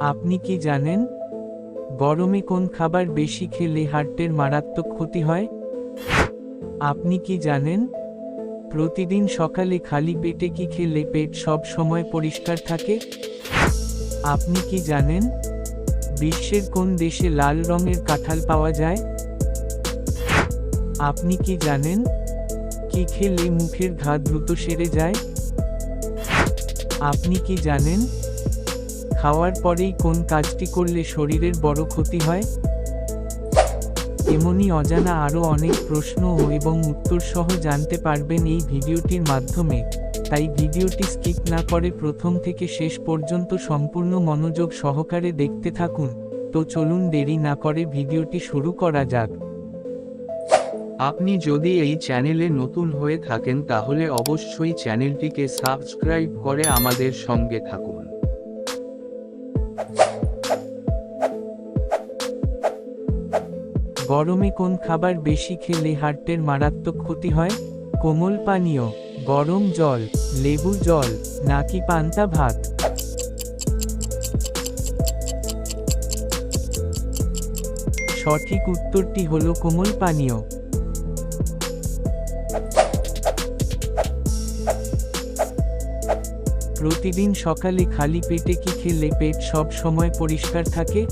আপনি কি জানেন? গরমে কোন খাবার বেশি খেলে হার্টের মারাত্মক ক্ষতি হয়? আপনি কি জানেন? প্রতিদিন সকালে খালি পেটে কি খেলে পেট সব সময় পরিষ্কার থাকে? আপনি কি জানেন? বিশ্বের কোন দেশে লাল রঙের কাঁঠাল পাওয়া যায়? আপনি কি জানেন? কি খেলে মুখের ঘা দ্রুত সেরে যায়? আপনি কি জানেন? খাওয়ার পরেই কোন কাজটি করলে শরীরের বড় ক্ষতি হয়? এমনই অজানা আরও অনেক প্রশ্ন ও এবং উত্তর সহ জানতে পারবেন এই ভিডিওটির মাধ্যমে। তাই ভিডিওটি স্কিপ না করে প্রথম থেকে শেষ পর্যন্ত সম্পূর্ণ মনোযোগ সহকারে দেখতে থাকুন। তো চলুন দেরি না করে ভিডিওটি শুরু করা যাক। আপনি যদি এই চ্যানেলে নতুন হয়ে থাকেন তাহলে অবশ্যই চ্যানেলটিকে সাবস্ক্রাইব করে আমাদের সঙ্গে থাকুন। গরমে কোন খাবার বেশি খেলে হার্টের মারাত্মক ক্ষতি হয়? কোমল পানীয়, গরম জল, লেবু জল, নাকি পান্তা ভাত? সঠিক উত্তরটি হল কোমল পানীয়। প্রতিদিন সকালে খালি পেটে কি খেলে পেট সব সময় পরিষ্কার থাকে?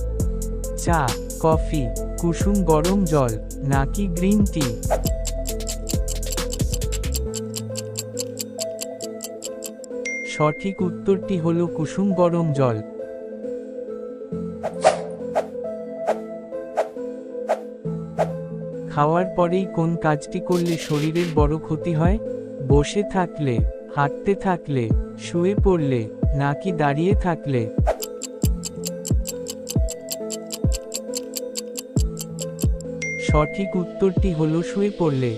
চা, কফি কুসুম গরম জল, নাকি গ্রিন টি? সঠিক উত্তরটি হলো কুসুম গরম জল। খাওয়ার পরেই কোন কাজটি করলে শরীরের বড় ক্ষতি হয়? বসে থাকলে, হাঁটতে থাকলে, শুয়ে পড়লে, নাকি দাঁড়িয়ে থাকলে? সঠিক উত্তরটি হলো শুয়ে পড়লে।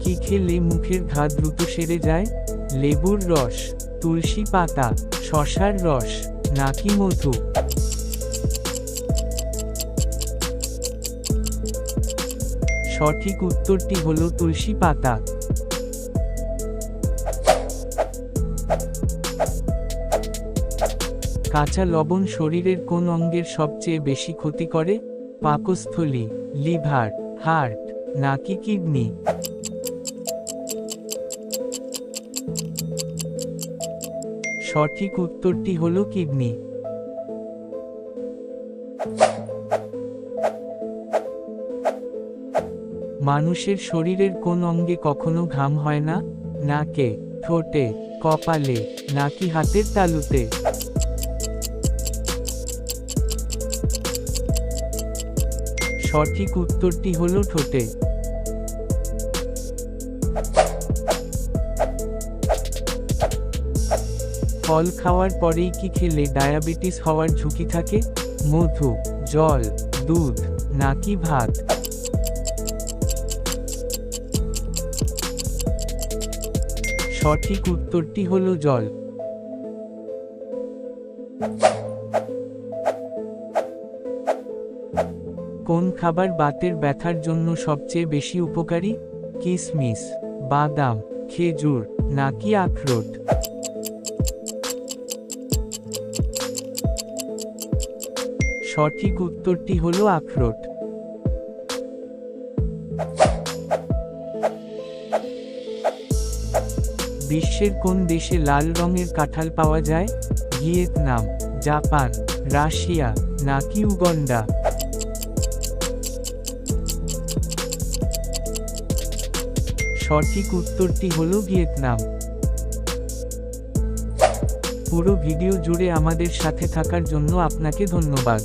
কি খেলে মুখের ঘা দ্রুত সেরে যায়? লেবুর রস, তুলসী পাতা, শশার রস, নাকি মধু? সঠিক উত্তরটি হল তুলসী পাতা। কাঁচা লবণ শরীরের কোন অঙ্গের সবচেয়ে বেশি ক্ষতি করে? পাকস্থলী, লিভার, হার্ট, নাকি কিডনি? সঠিক উত্তরটি হলো কিডনি। মানুষের শরীরের কোন অঙ্গে কখনো ঘাম হয় না? নাকে, ঠোঁটে, কপালে, নাকি হাতের তালুতে? সঠিক উত্তরটি হলো ঠোঁটে। ফল খাওয়ার পরেই কি খেলে ডায়াবেটিস হওয়ার ঝুঁকি থাকে? মধু, জল, দুধ, নাকি ভাত? সঠিক উত্তরটি হলো জল। কোন খাবার বাতের ব্যথার জন্য সবচেয়ে বেশি উপকারী? কিশমিশ বাদাম, খেজুর, নাকি আখরোট? সঠিক উত্তরটি হলো আখরোট। বিশ্বের কোন দেশে লাল রঙের কাঁঠাল পাওয়া যায়? ভিয়েতনাম, জাপান, রাশিয়া, নাকি উগন্ডা? সঠিক উত্তরটি হল ভিয়েতনাম। পুরো ভিডিও জুড়ে আমাদের সাথে থাকার জন্য আপনাকে ধন্যবাদ।